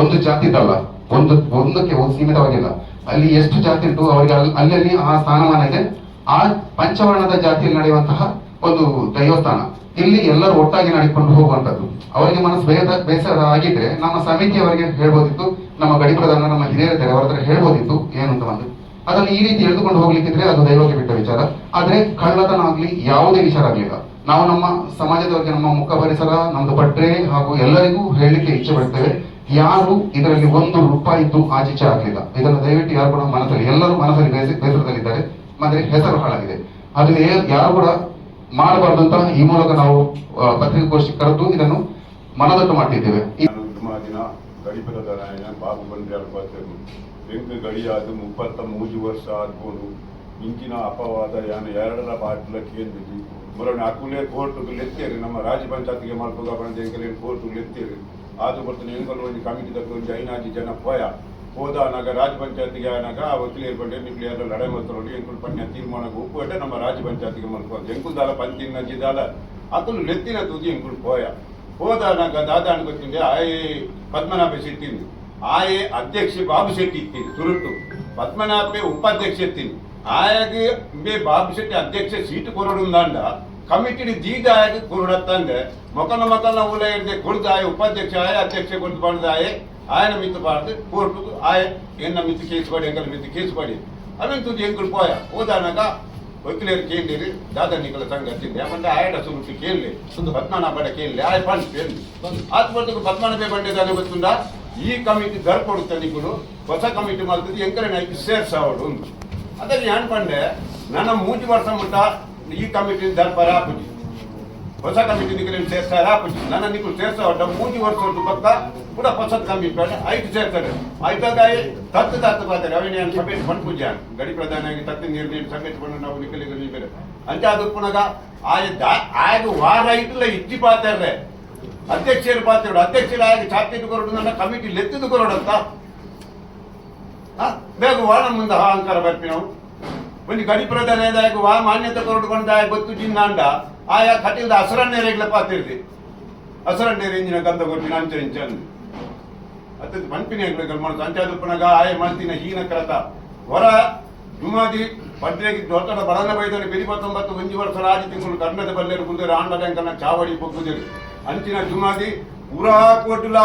ಒಂದು ಜಾತಿದಲ್ಲ. ಒಂದು, ಒಂದಕ್ಕೆ ಒಂದು ಸೀಮಿತವಾಗಿಲ್ಲ. ಅಲ್ಲಿ ಎಷ್ಟು ಜಾತಿ ಉಂಟು ಅವರಿಗೆ ಅಲ್ಲಿ ಅಲ್ಲಲ್ಲಿ ಆ ಸ್ಥಾನಮಾನ ಇದೆ. ಆ ಪಂಚವರ್ಣದ ಜಾತಿಯಲ್ಲಿ ನಡೆಯುವಂತಹ ಒಂದು ದೈವಸ್ಥಾನ. ಇಲ್ಲಿ ಎಲ್ಲರೂ ಒಟ್ಟಾಗಿ ನಡೆಕೊಂಡು ಹೋಗುವಂತದ್ದು ಅವರಿಗೆ ಮನಸ್ಸು ಬೇಸರ ಬೇಸರ ಆಗಿದ್ರೆ ನಮ್ಮ ಸಮಿತಿಯವರಿಗೆ ಹೇಳ್ಬೋದಿತ್ತು, ನಮ್ಮ ಗಡಿ ಪ್ರಧಾನ, ನಮ್ಮ ಹಿರಿಯರಿದ್ದಾರೆ ಅವರ ಹತ್ರ ಹೇಳ್ಬೋದಿತ್ತು ಏನು ಅಂತ ಒಂದು ಅದನ್ನು ಈ ರೀತಿ ಎಳೆದುಕೊಂಡು ಹೋಗ್ಲಿಕ್ಕಿದ್ರೆ ಅದು ದೈವಕ್ಕೆ ಬಿಟ್ಟ ವಿಚಾರ. ಆದ್ರೆ ಕಳ್ಳತನ ಆಗ್ಲಿ ಯಾವುದೇ ವಿಚಾರ ಆಗ್ಲಿಲ್ಲ. ನಾವು ನಮ್ಮ ಸಮಾಜದವರಿಗೆ ನಮ್ಮ ಮುಖ ಪರಿಸರ, ನಮ್ದು ಪಟ್ರೆ ಹಾಗೂ ಎಲ್ಲರಿಗೂ ಹೇಳಲಿಕ್ಕೆ ಇಚ್ಛೆ ಪಡ್ತೇವೆ. ಯಾರು ಇದರಲ್ಲಿ ಒಂದು ರೂಪಾಯಿದ್ದು ಆಚೀಚೆ ಆಗಲಿಲ್ಲ. ಇದನ್ನು ದಯವಿಟ್ಟು ಯಾರು ಕೂಡ ಮನಸ್ಸಲ್ಲಿ, ಎಲ್ಲರೂ ಮನಸ್ಸಲ್ಲಿ ಬೇಸರದಲ್ಲಿದ್ದಾರೆ. ಮತ್ತೆ ಹೆಸರು ಹಾಳಾಗಿದೆ. ಅದು ಯಾರು ಕೂಡ ಮಾಡಬಾರ್ದು ಅಂತ ಈ ಮೂಲಕ ನಾವು ಪತ್ರಿಕಾಗೋಷ್ಠಿ ಕರೆದು ಇದನ್ನು ಮನದಟ್ಟು ಮಾಡಿದ್ದೇವೆ ಪಾತ್ರೆರು ಬೆಂಕು ಗಡಿಯಾದ ಮುಪ್ಪತ್ತ ಮೂಜು ವರ್ಷ ಆದ್ಕೊಂಡು ಇಂಚಿನ ಅಪವಾದ ಯಾನ ಎರಡರ ಬಾಟ್ಲ ಕೇಂದ್ರದಿ ಮೊರನೆ ಅಕುಲೇ ಕೋರ್ಟ್ ಲೆತ್ತೇರಿ ನಮ್ಮ ರಾಜ್ಯ ಪಂಚಾಯತ್ಗೆ ಎಂಕಲೇನು ಕೋರ್ಟ್ ಲೆತ್ತೇರಿ ಆದು ಬರ್ತನೆ ಎಂಕಲ್ ಒಂದು ಕಮಿಟಿ ತಕ್ಕ ಒಂದು ಐನಾಜಿ ಜನ ಪೋಯ ಹೋದಾನಾಗ ರಾಜ್ಯ ಪಂಚಾಯತ್ಗೆ ಆನಾಗ ವಕೀಲರು ಬಂಡೆ ನಿಕ್ಲಿಯರ್ ಲಡೆ ಮತ್ತರಲ್ಲಿ ಎಂಕುಲ್ ಪನ್ಯ ತೀರ್ಮಾನಕ್ಕೆ ಒಪ್ಪುವಟ್ಟೆ ನಮ್ಮ ರಾಜ್ಯ ಪಂಚಾಯತ್ಗೆ ಮಲ್ಕೊಂಡು ಎಂಕುಲ್ ದಾಲ ಪಂಚಿನ ನಜ್ಜಿದಾಲ ಅಕುಲು ಲೆತ್ತಿನ ತುದಿ ಎಂಕುಲ್ ಪೋಯ ಹೋದಾಗ ದಾದಾ ಅನ್ಕೊತೀನಿ ಆಯೆ ಪದ್ಮನಾಭ ಶೆಟ್ಟಿ ಆಯೆ ಅಧ್ಯಕ್ಷ ಬಾಬು ಶೆಟ್ಟಿ ಇತ್ತೀನಿ ಸುರುಟ್ಟು ಪದ್ಮನಾಭೆ ಉಪಾಧ್ಯಕ್ಷ ಇತ್ತೀನಿ ಆಯಾಗಿ ಬೇ ಬಾಬು ಶೆಟ್ಟಿ ಅಧ್ಯಕ್ಷ ಸೀಟ್ ಕೊರಡುಂದಾಂಡ ಕಮಿಟಿ ದೀದ ದೀದಾಯಿ ಕುರುಡತ್ತಂದೆ ಮೊಕನ ಮೊಕನ ಉಲ ಇರ್ದೆ ಕೊಡ್ದು ಉಪಾಧ್ಯಕ್ಷ ಆಯ ಅಧ್ಯಕ್ಷ ಕೊಡ್ದು ಬಂದಾಯ ಆಯೆ ಆಯನ ಮಿತ್ತು ಬಾರ್ದು ಕೋರ್ಟು ಆಯ ಎನ್ನ ಮಿತ್ತು ಕೇಸ್ ಬಾಡಿ ಎಂಗಲ್ ಮಿತ್ತು ಕೇಸ್ ಬಾಡಿ. ಅವೆನ್ ತುದಿ ಎಂಕಲ್ ಪೋಯ? ಹೋದಾನಾಗ ವಕೀಲರು ಕೇಳಿರಿ ದಾದಾ ನಿಕಲ ಸಂಘ ಹಚ್ಚಿದ್ದೆ ಯಾಕಂದ್ರೆ ಆಯಡ ಸುರುಟ್ಟು ಕೇಳಲಿ ಒಂದು ಪದ್ಮನಾಭ ಬಡ ಕೇಳಲಿ ಆಯ ಪಂಡ್ ಕೇಳಲಿ. ಆತ್ ಬರ್ತು ಬೇ ಬಂಡಿದ್ದಾನೆ ಗೊತ್ತುಂಡ ಈ ಕಮಿಟಿ ದರ್ ಕೊಡುತ್ತೆ ನಿಗಳು ಹೊಸ ಕಮಿಟಿ ಮಾಡ್ತಿದ್ದು ಎಂಕರೆ ನೈಕ್ ಸೇರ್ಸಾವಡು ಒಂದು ಅದಕ್ಕೆ ಏನ್ ಪಂಡೆ ನನ್ನ ಮೂಜಿ ವರ್ಷ ಮುಟ್ಟ ಕಮಿಟಿ ದರ್ ಪರ ಹಾಕುಜಿ ಹೊಸ ಕಮಿಟಿ ನಿಕಲು ಸೇರ್ಸಾರ ಹಾಕುಜಿ ನನ್ನ ನಿಕಲು ಸೇರ್ಸಾವಡ್ಡ ಮೂಜಿ ವರ್ಷ ಪಕ್ಕ ಕೂಡ ಹೊಸ ಕಮಿಟಿ ಬೇಡ ಐದು ಸೇರ್ತಾರೆ. ಐದಾಗ ತತ್ತು ತತ್ತು ಪಾತಾರೆ ಅವನೇ ಸಮೇತ ಬಂದ್ ಪೂಜೆ ಗಡಿ ಪ್ರಧಾನ ಆಗಿ ತತ್ತು ನೀರು ನೀರು ಸಮೇತ ಬಂದು ನಾವು ನಿಕಲಿಗೆ ನೀರು ಅಂಚೆ ಅದು ಪುನಗ ಆಯ ಆಗ ವಾರ ಇಟ್ಟಿಲ್ಲ ಇಜ್ಜಿ ಪಾತಾರೆ ಅಧ್ಯಕ್ಷರು ಪಾತ್ರ ಅಧ್ಯಕ್ಷರು ಆಗಿ ಚಾತಿದ್ದು ಕಮಿಟಿ ನನ್ನ ಕಮಿಟಿ ಲೆತ್ತಿದ್ದು ಕೊರಡಂತ ಬೇಗ ವಾರ ಮುಂದೆ ಅಹಂಕಾರ ಬರ್ತೀವಿ ನಾವು. ಒಂದು ಗಡಿ ಪ್ರಧಾನದಾಗ ವಾ ಮಾನ್ಯತೆ ಕೊರಡುಕೊಂಡ ಗೊತ್ತು ಜಿನ್ನಾಂಡ ಆಯಾ ಕಟ್ಟಿದ ಹಸರನ್ನೇ ರೇಗ್ಲ ಪಾತಿರ್ದಿ ಹಸರನ್ನೇ ರೇಂಜಿನ ಗಂಧ ಕೊಟ್ಟಿನ ಅಂಚ ಇಂಚ ಅಂದು ಅತ್ತ ಮನ್ಪಿನ ಹೆಗ್ಗಳು ಮಾಡ್ತು ಅಂಚಾದ ಪುನಗ ಆಯ ಮಲ್ತಿನ ಹೀನ ಕರತ ಹೊರ ಜುಮಾದಿ ಭದ್ರೆಗೆ ದೊಡ್ಡ ಬಡನ ಬೈದಲ್ಲಿ ಬೆಳಿ ಪತ್ತೊಂಬತ್ತು ಒಂಜಿ ವರ್ಷ ರಾಜ ತಿಂಗಳು ಕನ್ನಡ ಬಲ್ಲೆರು ಕುಂದರೆ ಆಂಡ ಬ್ಯಾಂಕನ್ನ ಚಾವಡಿ ಬೊಕ್ಕುದಿರು ಅಂಚಿನ ಜುಮಾದಿ ಪೂರಾ ಕೋಟುಲ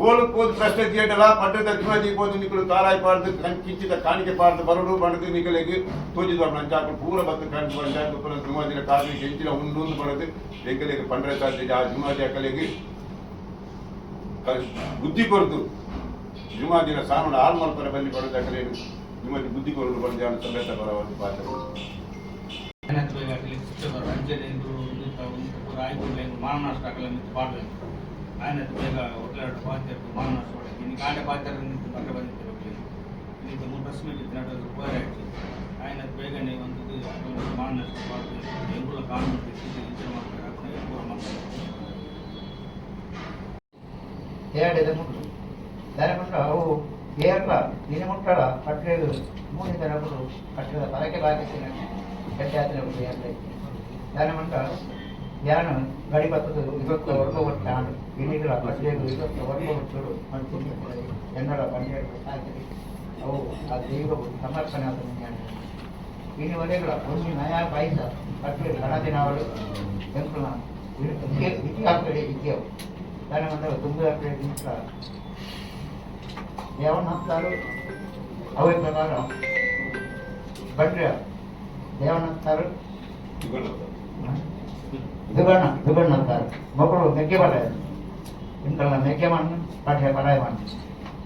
ಓಲು ಕೋದು ಪ್ರಶ್ನೆ ದಿಯಡಲ ಪಡ್ಡದ ಜುಮಾದಿ ಕೋದು ನಿಕಲು ತಾರಾಯಿ ಪಾರ್ದು ಕಿಂಚಿತ ಕಾಣಿಕೆ ಪಾರ್ದು ಬರಡು ಬಡದು ನಿಕಲೆಗೆ ತೋಜಿದ ನಂಚಾಕು ಪೂರ ಬತ್ತು ಕಂಡು ಪಂಚಾಯತ್ ಪುನಃ ಜುಮಾದಿನ ಕಾರ್ಮಿಕ ಹೆಂಚಿನ ಉಂಡು ಬಡದು ಎಂಕಲೆಗೆ ಪಂಡ್ರೆ ಸಾಧ್ಯ ಆ ಜುಮಾದಿ ಅಕ್ಕಲೆಗೆ ಬುದ್ಧಿ ಕೊರತು ಜುಮಾದಿನ ಸಾಮನ ಆಲ್ಮಲ್ಪರ ಬಲ್ಲಿ ಬಡದ ಅಕ್ಕಲೇನು ಜುಮಾದಿ ಬುದ್ಧಿ ಕೊರಡು ಬಂದ ಜಾಣ ಸಮೇತ ಬರವನ್ನು ಪಾತ್ರ ಆಗಲಿ ಶಿಕ್ಷಕರು ಅಂಚೆದೆ ರಾಯ್ಕೊಂಡು ಮಾನನಷ್ಟ ಆಗಲಿ ಪಾಡ್ಬೇಕು ఆయన ಬೇಗ ಒಟ್ಲಾಡು ಪಾತ್ರೆ ಮಾನವ ಸೋಡೆ ಇನ್ನು ಕಾಂಡ ಪಾತ್ರೆ ನಿಂತು ಪಕ್ಕ ಬಂದಿತ್ತು ಇದು ಮೂರು ಬಸ್ ಮೀಟ್ ಇತ್ತು ಉಪಕಾರ ಆಯ್ತು ఆయన ಬೇಗನೆ ಒಂದು ಮಾನವ ಪಾತ್ರೆ ಎಂಬುಲ ಕಾನೂನು ಇದು ಇಂಚೆ ಮಾಡ್ತಾರೆ ಎಂಬುಲ ಮಾಡ್ತಾರೆ ಹೇಳಿದ ಮುಟ್ಟು ದನ ಮುಟ್ಟು ಅವು ಏರ್ಲ ದಿನ ಮುಟ್ಟಳ ಕಟ್ಟೆದು ಮೂರು ದನ ಮುಟ್ಟು ಕಟ್ಟದ ಪರಕೆ ಬಾಗಿಸಿನ ಗಟ್ಟಿ ಆತನ ಗಿಣಿಗಳ ಪದ್ಯಗಳಿಂದ ಪ್ರವರ್ಗ ಹುಟ್ಟರು ಜನರ ಪಂದ್ಯಗಳು ಅವು ಆ ದೈವವು ಸಮರ್ಪಣೆ ಸಂಜ್ಞಾನ ಇನ್ನು ವರೆಗಳ ಒಂದು ನಯಾ ಪಾಯಸ ಪಟ್ಟು ಹಣದಿನಗಳು ಎಂಕುಲ ಇತಿಹಾಸಗಳೇ ಇದ್ದವು ದಾನ ಮಂದರ ತುಂಬಿದ ನಿಮಿಷ ದೇವನ ಹತ್ತಾರು. ಅವೇ ಪ್ರಕಾರ ದುಗಣ್ಣ ದುಗಣ್ಣ ಮಕ್ಕಳು ನೆಗ್ಗೆ ಬರ್ತಾರೆ ಇಂಥಲ್ಲ ಮೇಕೆಮಣ್ಣು ಪಠ್ಯ ಪಡಾಯ ಮಣ್ಣು.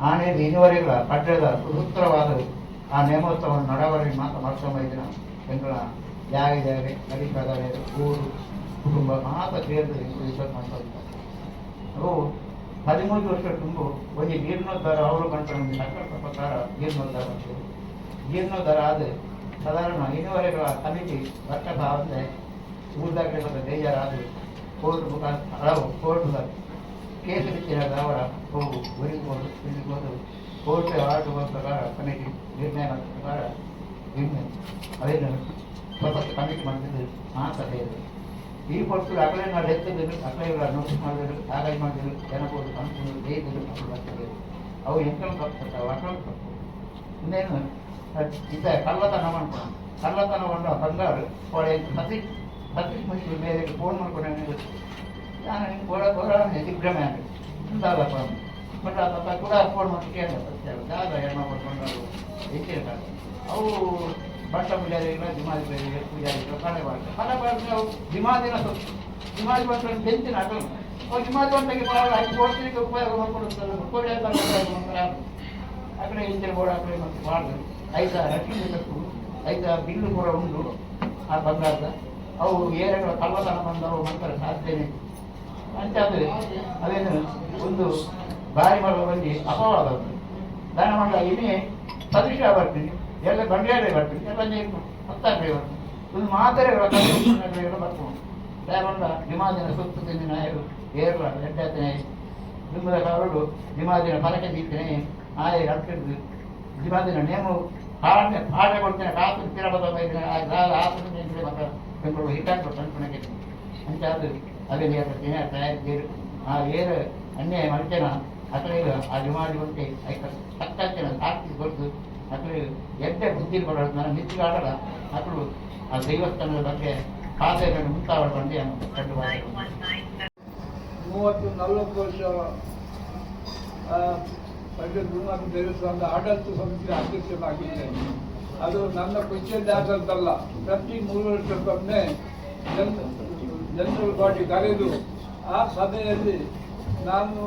ಆನೇ ಇದುವರೆಗಳ ಪಠ್ಯದ ಸುಸೂತ್ರವಾದವು ಆ ನೇಮೋತ್ಸವವನ್ನು ನಡವಳಿ ಮಾತ್ರ ಮಾಡ್ಕೊಂಬ ಇದ್ರ ಎಂಗಳ ಯಾರಿದ್ದಾರೆ? ಅಧಿಕಾರಿ ಊರು, ಕುಟುಂಬ ಮಾತ್ರ ಸೇರಿದ ಅವು ಹದಿಮೂರು ವರ್ಷ ತುಂಬು, ಒಂದು ಜೀರ್ಣೋದ್ಧಾರ, ಅವರು ಕಂಡು ಸರ್ಕಾರದ ಪ್ರಕಾರ ಜೀರ್ಣೋದ್ಧಾರ ಜೀರ್ಣೋದ್ಧಾರ ಆದರೆ ಸಾಧಾರಣ ಇನ್ನುವರೆಗಳ ಸಮಿತಿ ವರ್ಷದ ಆದರೆ ಊರ್ದಾಗಲೇ ಬಂದ ಬೇಜಾರಾದರು ಕೋರ್ಟ್ ಮುಖಾಂತರ ಹಲವು ಕೋರ್ಟ್ ಕೇಸ್ ಬಿಚ್ಚಿನ ಅವರ ಹೋಗು ಊರಿಗೆ ಹೋದು ಇಲ್ಲಿಗೆ ಹೋದು ಕೋರ್ಟ್ ಆಡುವ ಪ್ರಕಾರ ಕಮಿಟಿ ನಿರ್ಣಯ ಪ್ರಕಾರ ನಿರ್ಣಯ ಅದೇನು ಸ್ವಲ್ಪ ಕಮಿಟಿ ಮಾಡಿದ್ದು ಆ ಸಭೆಯಲ್ಲಿ. ಈ ಪಟ್ಟು ಅಕಲೆ ನಾವು ಎತ್ತಿದ್ರು ಅಕಲೆಗಳ ನೋಟಿಸ್ ಮಾಡಿದ್ರು ಕಾಗಜ ಮಾಡಿದ್ರು ಜನಬೋದು ಕನ್ಸಿದ್ರು ಬೇಯಿದ್ರು ಬರ್ತದೆ ಅವು ಎಂಕಲ್ ತಪ್ಪು ಅಕಲ್ ತಪ್ಪು ಇನ್ನೇನು ಇಂಥ ಕಳ್ಳತನ ಮಾಡ್ಕೊಂಡು ಕಳ್ಳತನ ಮಾಡೋ ಬಂಗಾರು ಅವಳ ಸತೀಶ್ ಸತೀಶ್ ಮಿಶ್ರ ಮೇಲೆ ಫೋನ್ ಮಾಡ್ಕೊಂಡು ನಾನು ಹಿಂಗೆ ಕೊಡ ಕೊಡ ದಿಗ್ಭ್ರಮೆ ಆಗಿ ಇಂಥದಪ್ಪ ಬಟ್ ಅದಪ್ಪ ಕೂಡ ಫೋನ್ ಮಾಡಿ ಕೇಳಿದ ಸತ್ಯ ಜಾಗ ಹೆಣ್ಣು ಮಾಡ್ಕೊಂಡು ಹೆಚ್ಚಿನ ಅವು ಬಟ್ಟ ಪೂಜಾರಿಗಳ ದಿಮಾದಿ ಬೇರೆ ಪೂಜಾರಿಗಳು ಕಳೆ ಮಾಡ್ತಾರೆ ಕಳೆ ಮಾಡಿದ್ರೆ ಅವು ದಿಮಾದಿನ ದಿಮಾದಿ ಬಂದ್ರೆ ಬೆಂಚಿನ ಅಗಲ ಅವು ದಿಮಾದಿ ಬಂದಾಗೆ ಭಾಳ ಐದು ಕೋಟಿಗೆ ಉಪಯೋಗ ಮಾಡ್ಕೊಂಡು ಕೋಳಿ ಅಂತ ಮಾಡ್ತಾರೆ ಆ ಕಡೆ ಇಂಜಿನ್ ಬೋರ್ಡ್ ಆ ಕಡೆ ಮತ್ತೆ ಮಾಡಿದ್ರು ಐದು ರಕ್ಷಣೆ ಬೇಕು ಐದು ಬಿಲ್ಲು ಕೂಡ ಉಂಟು ಆ ಬಂಗಾರದ. ಅವು ಏರೆಗಳ ಕಳ್ಳತನ ಬಂದವು ಮಾಡ್ತಾರೆ ಸಾಧ್ಯನೇ ಅಂತಾದ್ರೆ ಅದೇನು ಒಂದು ಬಾರಿ ಮಾಡುವ ಬಗ್ಗೆ ಅಪವಾದ ಅದು ದಾನ ಇನ್ನೇ ಸದೃಶ ಬರ್ತೀನಿ ಎಲ್ಲ ಬಂಡಿಯಾಡೆ ಬರ್ತೀನಿ ಎಲ್ಲ ಹತ್ತಾಗ್ರೆ ಬರ್ತೀನಿ ಒಂದು ಮಾತ್ರೆಗಳ ಬರ್ಕೊಂಡು ದಾನ ಹಿಮಾದಿನ ಸುತ್ತು ತಿಂದಿ ನಾಯರು ಏರ್ಲ ಎಡ್ಡಾತನೆ ದುಮ್ಮದ ಕಾರಡು ವಿಮಾದಿನ ಫಲಕೆ ದೀರ್ತೇನೆ ಆಯೆ ಹತ್ತಿದ್ದು ವಿಮಾದಿನ ನೇಮು ಪಾಠ ಪಾಠ ಕೊಡ್ತೇನೆ ಕಾಸು ತಿರಬದ ಆಸನ ಮಕ್ಕ ಬೆಂಗಳೂರು ಹಿಟ್ಟಾಕ್ಬಿಟ್ಟು ಅನ್ಕೊಳಕ್ಕೆ ಅಂತ ಅದೇ ನೇರ ತಯಾರಿಸಿರು ಆ ಏರು ಅನ್ಯಾಯ ಮನುಷ್ಯನ ಆ ವಿಮಾನ ಉಂಟೆ ತಕ್ಕಂಚಿನ ಸಾಕ್ಷಿ ಕೊಟ್ಟು ಎದ್ದೆ ಬುದ್ಧಿ ಕೊಡೋದು ನಾನು ಮಿಚ್ಚಿಗಾಡಲ್ಲ ಮಕ್ಕಳು ಆ ದೈವಸ್ಥಾನದ ಬಗ್ಗೆ ಖಾತೆಗಳನ್ನು ಮುಂತಾವಳು ಬಂದು ಕಂಡು ಮೂವತ್ತು ನಲವತ್ತು ವರ್ಷ ಪಂಡಿತ ಗುರುನಾಥ ದೇವಸ್ಥಾನದ ಆಡಳಿತ ಸಮಿತಿ ಅಧ್ಯಕ್ಷನಾಗಿದ್ದೇನೆ ಅದು ನನ್ನ ಕುಂಚೆಂದು ಆದಂತಲ್ಲ, ಪ್ರತಿ ಮೂರು ವರ್ಷಕ್ಕೊಮ್ಮೆ ಜನ್ ಜನರಲ್ ಬಾಡಿ ಕರೆದು ಆ ಸಭೆಯಲ್ಲಿ ನಾನು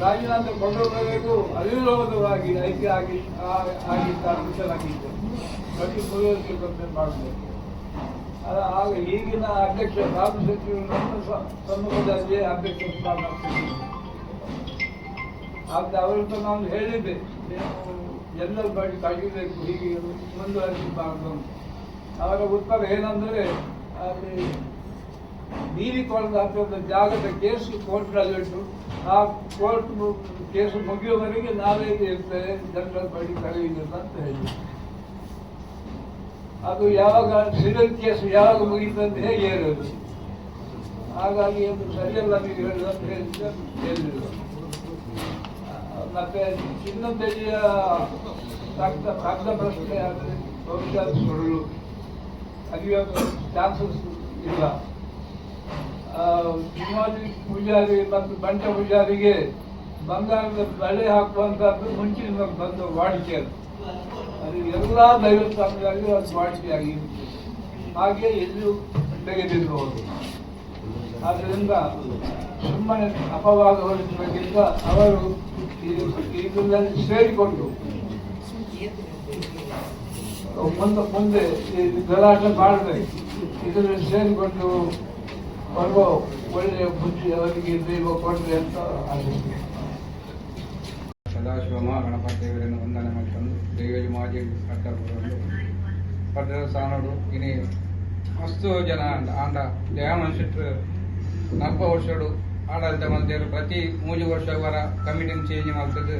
ರಾಜೀನಾಮೆ ಕೊಡುವವರೆಗೂ ಅವಿರೋಧವಾಗಿ ಐಕ್ಯ ಆಗಿ ಆಗಿದ್ದ ಪ್ರತಿ ಪೂರ್ವಕ್ಕೆ ವರ್ಷಕ್ಕೊಮ್ಮೆ ಮಾಡಬೇಕು. ಆಗ ಈಗಿನ ಅಧ್ಯಕ್ಷ ರಾಮ ಸಚಿವರು ಸಮ್ಮುಖದಲ್ಲಿ ಅಧ್ಯಕ್ಷ ಸ್ಥಾನ ಆದರೆ ಆಗ ನಾನು ಹೇಳಿದ್ದೆ, ಜನರಲ್ ಬಾಡಿ ತೆಗಿಬೇಕು ಹೀಗೆ ಮುಂದುವರಿಸಬಾರ್ದು ಅವರ ಉತ್ತರ ಏನಂದರೆ, ಅಲ್ಲಿ ಬೀದಿ ಕೊಳದ ಹತ್ತಿರದ ಜಾಗದ ಕೇಸು ಕೋರ್ಟ್ನಲ್ಲಿಟ್ಟು ಆ ಕೋರ್ಟ್ ಕೇಸು ಮುಗಿಯುವವರೆಗೆ ನಾವೇ ಇರ್ತೇವೆ. ಜನರಲ್ ಬಳಿ ಕರೆಯುವುದಿಲ್ಲ ಅಂತ ಹೇಳಿ. ಅದು ಯಾವಾಗ ಸಿವಿಲ್ ಕೇಸ್ ಯಾವಾಗ ಮುಗಿತಂತ ಹೇಗೆ ಹೇಳೋದು ಹಾಗಾಗಿ ಅದು ಸರಿಯಲ್ಲ ನೀವು ಹೇಳೋದು ಅಂತ ಹೇಳಿದ್ರೆ ಹೇಳಿದ್ರು. ಮತ್ತೆ ಚಿನ್ನದಲ್ಲಿಯ ತಗ್ದ ತಗ್ದ ಪ್ರಶ್ನೆ ಆದರೆ ಭವಿಷ್ಯ ಸುಳ್ಳು. ಅರಿಯೋದು ಚಾನ್ಸಸ್ ಇಲ್ಲ. ಸಿಂಹಾದಿ ಪೂಜಾರಿ ಮತ್ತು ಬಂಟ ಪೂಜಾರಿಗೆ ಬಂಗಾರದ ಬಳೆ ಹಾಕುವಂಥದ್ದು ಮುಂಚಿನ ಬಂದ ವಾಡಿಕೆ ಅದು. ಅದು ಎಲ್ಲ ದೈವಸ್ಥಾನಗಳಲ್ಲಿ ಅದು ವಾಡಿಕೆಯಾಗಿರುತ್ತೆ ಹಾಗೆ ಎಲ್ಲೂ ತೆಗೆದಿರಬಹುದು ಆದ್ದರಿಂದ ಸುಮ್ಮನೆ ಅಪವಾದ ಹೊರಡಿಸಬೇಕಿಂತ ಅವರು ಇದರಲ್ಲಿ ಸೇರಿಕೊಂಡು ಮುಂದೆ ಮುಂದೆ ಗಲಾಟೆ ಮಾಡಬೇಕು. ಇದರಲ್ಲಿ ಸೇರಿಕೊಂಡು ಬರುವ ಒಳ್ಳೆಯ ಬುದ್ಧಿ ಅವರಿಗೆ ದೈವ ಕೊಡ್ರಿ ಅಂತ ಆಶಿಸ್ತೀನಿ ಸದಾಶಿವಮ ಗಣಪತಿ ದೇವರನ್ನು ವಂದನೆ ಮಾಡಿಕೊಂಡು ದೇವೇಜ್ ಮಾಜಿ ಕಟ್ಟಬಹುದು ಪಡ್ಡ ಸಾನೋಡು ಇನಿ ಮಸ್ತು ಜನ ಅಂಡ ಆಂಡ ದೇವಮನ್ ಶೆಟ್ರು ನಲ್ಪ ವರ್ಷಡು. ಆಡಳಿತ ಮಂತ್ರಿಯರು ಪ್ರತಿ ಮೂಜು ವರ್ಷ ವರ ಕಮಿಟಿನ ಚೇಂಜ್ ಮಾಡ್ತದೆ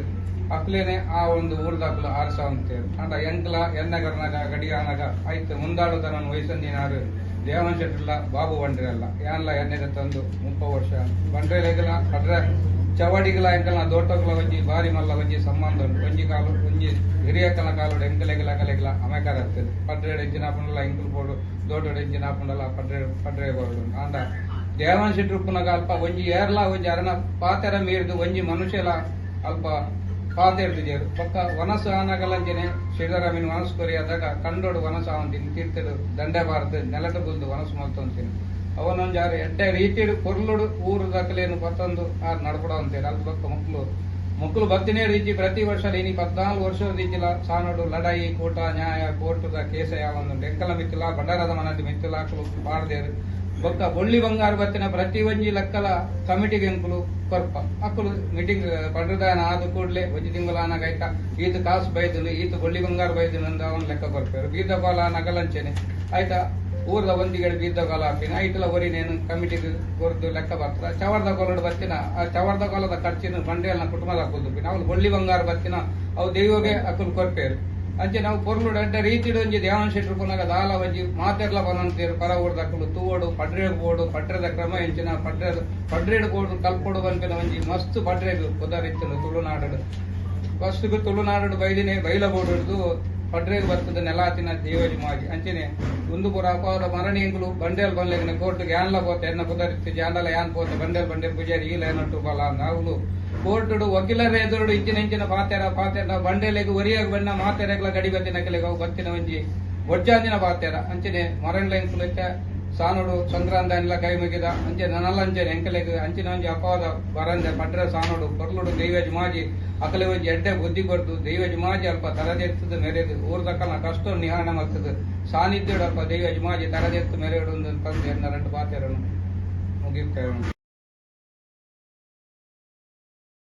ಅಕ್ಲೇನೆ ಆ ಒಂದು ಊರ್ದಾಕ್ಲು ಆರ್ಸ ಅಂತೇಳಿ ಅಂಡ ಎಂಕ್ಲ ಎನ್ನಗರ್ನಾಗ ಗಡಿಯಾನಾಗ ಆಯ್ತು. ಮುಂದಾಳುತನ ವಯಸ್ಸಂದಿನಾರು ದೇವನ್ ಶೆಟ್ಟಿಲ್ಲ ಬಾಬು ಬಂಡ್ರೆಲ್ಲ ಯಾನ್ಲ ಎಣ್ಣೆ ತಂದು ಮುಪ್ಪ ವರ್ಷ. ಬಂಡ್ರೆಲೆಗಲ ಕಡ್ರೆ ಚವಡಿಗಲ ಎಂಕಲ್ನ ದೋಟಗಲ ಒಂಜಿ ಬಾರಿ ಮಲ್ಲ, ಒಂಜಿ ಸಂಬಂಧ ಉಂಟು. ಒಂಜಿ ಕಾಲು, ಒಂಜಿ ಹಿರಿಯಕ್ಕನ ಕಾಲು ಎಂಕಲೆಗಲ ಕಲೆಗಲ ಅಮೆಕಾರ ಆಗ್ತದೆ. ಪಡ್ರೆ ಎಂಜಿನ ಹಾಕೊಂಡಲ್ಲ ಎಂಕಲ್ ಬೋಡು ದೋಟೋಡು ಎಂಜಿನ ಹಾಕೊಂಡಲ್ಲ ಪಡ್ರೆ ಪಡ್ರೆ ಬೋರ್ಡು ಅಂದ ದೇವನ ಶೆಟ್ರು ಪುನಗ ಅಲ್ಪ ಒಂಜಿ ಏರ್ಲ, ಒಂಜಿ ಅರಣ ಪಾತೆರ ಮೀರ್ದು ಒಂಜಿ ಮನುಷ್ಯಲ ಅಲ್ಪ ಜೇರು ಪಕ್ಕ ವನಸು ಆನಗಲಂಜನೆ ಶ್ರೀಧರಾಮಿನ ಮನಸ್ಸು ಕೊರಿಯಾದಾಗ ಕಂಡೋಡು ವನಸು ಅವನ ತೀರ್ಥಡು ದಂಡೆ ಬಾರದು, ನೆಲದ ಬುಲ್ದು ವನಸು ಮಲ್ತೊಂತೀನಿ ಅವನೊಂದು ಯಾರು ಎಡ್ಡೆ ರೀತಿಡು ಕೊರ್ಲುಡು ಊರು ದಾಖಲೆಯನ್ನು ಬತ್ತಂದು ಆರು ನಡ್ಕೊಡೋ ಅಂತೇಳಿ ಅಲ್ಲಿ ಬಕ್ಕ ಮಕ್ಕಳು. ಮಕ್ಕಳು ಬತ್ತಿನೇ ರೀತಿ ಪ್ರತಿ ವರ್ಷ ಇನಿ ಪದ್ನಾಲ್ಕು ವರ್ಷದ ರೀತಿಲ ಸಾನಡು, ಲಡಾಯಿ, ಕೋಟ, ನ್ಯಾಯ ಕೋರ್ಟದ ಕೇಸ ಯಾವೊಂದು ಡೆಂಕಲ ಮಿತ್ತಿಲ ಬಂಡಾರದ ಮನದಿ ಮಿತ್ತಿಲ ಹಾಕಲು ಬಾರದೇರು ಬೊಕ್ಕ ಬೊಳ್ಳಿ ಬಂಗಾರ ಬತ್ತಿನ ಪ್ರತಿ ಒಂಜಿ ಲೆಕ್ಕಲ ಕಮಿಟಿಗೆ ಎಂಕುಲು ಕೊರ್ಪ. ಅಕ್ಕಲು ಮೀಟಿಂಗ್ ಪಂಡ್ರದಾನ ಆದ ಕೂಡಲೇ ಒಂಜಿ ತಿಂಗಳ ಕೈತ ಈತ ಕಾಸು ಬೈದನು, ಈತ ಬೊಳ್ಳಿ ಬಂಗಾರ ಬೈದನು ಅಂದ ಅವನ ಲೆಕ್ಕ ಕೊರ್ಪೇರು. ಬೀದ ಬಾಲ ನಗಲಂಚನೆ. ಆಯ್ತಾ, ಊರ್ದ ಒಂದಿಗಳು ಬೀದ ಕಾಲ ಹಾಕಿನ ಐಟಲ ಒರಿನೇನು ಕಮಿಟಿಗೆ ಕೊರ್ದು ಲೆಕ್ಕ ಬರ್ತದ ಚವರ್ದ ಕೊಲಡು ಬತ್ತಿನ, ಆ ಚವರ್ದ ಕೊಲದ ಖರ್ಚಿನ ಬಂಡೆಯಲ್ಲ ಕುಟುಂಬದ ಹಾಕುದು. ಅವ್ನು ಬೊಳ್ಳಿ ಬಂಗಾರ ಬತ್ತಿನ, ಅವು ದೈವಗೆ ಅಕ್ಕಲು ಕೊರ್ಪೇರು. ಅಂಚೆ ನಾವು ಪೊರ್ಲುಡ ಅಡ್ಡ ರೀತಿಡು ಒಂಜಿ ದೇವನ ಶೆಟ್ರು ಪುನಗ ದಾಲ ಒಂಜಿ ಮಾತೆರ್ಲ ಬನಂತೀರು ಪರ ಊರ್ದಕ್ಕಲು ತೂವಡು ಪಡ್ರೆಗ್ ಬೋಡು, ಪಟ್ರೆದ ಕ್ರಮ ಎಂಚಿನ ಪಡ್ರೆ ಪಡ್ರೆಡ್ ಬೋಡು ಕಲ್ಪೊಡು ಬಂಪಿನ ಒಂಜಿ ಮಸ್ತ್ ಪಡ್ರೆಗ್ ಇತ್ತು ತುಳುನಾಡು ಫಸ್ಟ್ಗೆ ತುಳುನಾಡು ಬೈದಿನೇ ಬೈಲ ಬೋಡು ಪಡ್ರೆ ಪಡ್ರೆಗ್ ಬರ್ತದ ನೆಲಾತಿನ ದೇವಜಿ ಮಾಗಿ ಅಂಚೆನೆ ಒಂದು ಪುರ ಅಪಾದ ಮರಣಿಂಗ್ಲು ಬಂಡೇಲ್ ಬಂಲೆಗಿನ ಕೋರ್ಟ್ ಗ್ಯಾನ್ಲ ಪೋತೆ ಎನ್ನ ಪುದರಿತ್ತು ಜಾಂಡಲ ಯಾನ್ ಪೋತೆ ಬಂಡೆಲ್ ಬಂಡೆ ಪೂಜಾರಿ ಈಲ ಏನಟ್ಟು ಬಲ ನಾವು ಕೋರ್ಟುಡು ವಕೀಲರ ಎದುರುಡು ಇಂಚಿನ ಇಂಚಿನ ಪಾತೆರ ಪಾತೆರ ಬಂಡೆಲೆಗ್ ಒರಿಯಾಗ ಬಣ್ಣ ಮಾತೆರೆಗ್ಲ ಗಡಿ ಬತ್ತಿನ ಕೆಲಗ ಬತ್ತಿನ ಒಂಜಿ ಒಜ್ಜಾಂಜಿನ ಪಾತೆರ ಅಂಚನೆ ಮರಣ್ಲ ಎಂಕುಲೆಕ್ಕ ಸಾನುಡು ಎಲ್ಲ ಕೈ ಮುಗಿದ. ಅಂಚೆ ನನಲಂಚನೆ ಎಂಕಲೆಗ್ ಅಂಚಿನ ಒಂಜಿ ಅಪವಾದ ಬರಂದೆ ಪಡ್ರೆ ಸಾನುಡು ಕೊರ್ಲುಡು ದೈವಜ್ ಮಾಜಿ ಅಕಲೆ ಒಂಜಿ ಎಡ್ಡೆ ಬುದ್ಧಿ ಕೊಡ್ತು ದೈವಜ್ ಮಾಜಿ ಅಲ್ಪ ತರದೆತ್ತದ ಮೆರೆದು ಊರ್ದಕ್ಕನ ಕಷ್ಟ ನಿಹಾಣ ಮಾಡ್ತದೆ ಸಾನ್ನಿಧ್ಯಡು ಅಲ್ಪ ದೈವಜ್ ಮಾಜಿ ತರದೆತ್ತು ಮೆರೆಡು ತಂದು ಎನ್ನ ಎರಡು ಪಾತೆರನ್ನು ಮುಗಿಯುತ್ತೇವೆ.